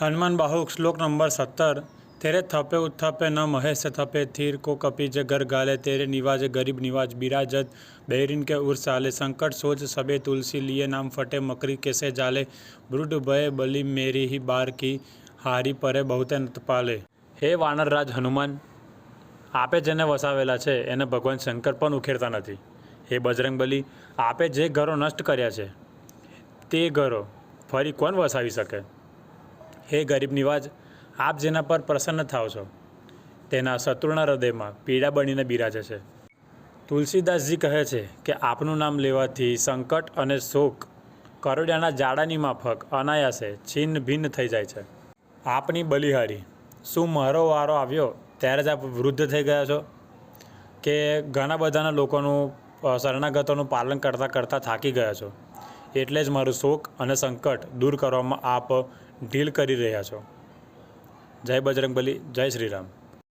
હનુમાન બાહુક શ્લોક નંબર સત્તર, તેરે થપે ઉત્થપે ન મહેશ થપે, થીર કો કપી જે ઘર ગાલે, તેરે નિવાજે ગરીબ નિવાજ બિરાજત બહેરીન કે ઉર સાલે સંકટ સોચ સબે તુલસી લીએ, નામ ફટે મકરી કેસે જાલે, બૃઢ ભય બલી મેરી હી બાર કી હારી પરે બહુતે નતપાલે હે વાનરરાજ હનુમાન, આપે જેને વસાવેલા છે, એને ભગવાન શંકર પણ ઉખેરતા નથી. હે બજરંગબલી આપે જે ઘરો નષ્ટ કર્યા છે, તે ઘરો ફરી કોણ વસાવી શકે? હે ગરીબ નિવાજ, આપ જેના પર પ્રસન્ન થાવ છો, તેના શત્રુના હૃદયમાં પીડા બનીને બિરાજે છે. તુલસીદાસજી કહે છે કે આપનું નામ લેવાથી સંકટ અને શોક કરોડિયાના જાડાની માફક અનાયાસે છિન્ન ભિન્ન થઈ જાય છે. આપની બલિહારી, શું મારો વારો આવ્યો ત્યારે જ આપ વૃદ્ધ થઈ ગયા છો? કે ઘણા બધાના લોકોનું શરણાગતોનું પાલન કરતાં કરતાં થાકી ગયા છો? એટલે જ મારું શોક અને સંકટ દૂર કરવામાં આપ ઢીલ કરી રહ્યા છો. જય બજરંગબલી, જય શ્રી રામ